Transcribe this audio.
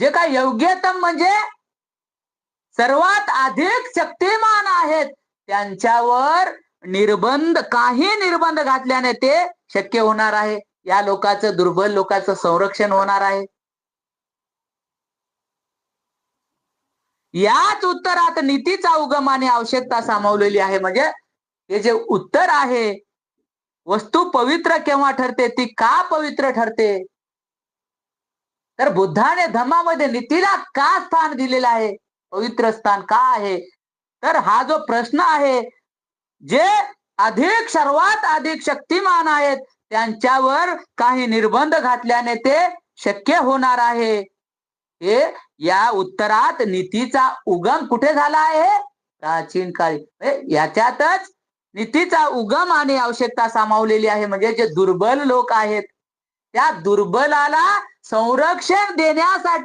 जे काय योग्यतम म्हणजे सर्वात अधिक शक्तिमान आहेत त्यांच्यावर निर्बंध काही निर्बंध घातल्याने ते शक्य होणार आहे. या लोकांचं दुर्बल लोकांचं संरक्षण होणार आहे. याच उत्तरात नीतीचा उगम आणि आवश्यकता सामावलेली आहे. म्हणजे हे जे उत्तर आहे वस्तू पवित्र केव्हा ठरते ती का पवित्र ठरते? तर बुद्धाने धम्मामध्ये नीतीला का स्थान दिलेलं आहे? पवित्र स्थान का आहे? तर हा जो प्रश्न आहे जे अधिक सर्वात अधिक शक्तिमान आहेत त्यांच्यावर काही निर्बंध घातल्याने ते शक्य होणार आहे. हे या उत्तरात नीतीचा उगम कुठे झाला आहे? प्राचीन काळी. म्हणजे याच्यातच नीतीचा उगम आणि आवश्यकता सामावलेली आहे. म्हणजे जे दुर्बल लोक आहेत त्या दुर्बलाला संरक्षण देण्यासाठी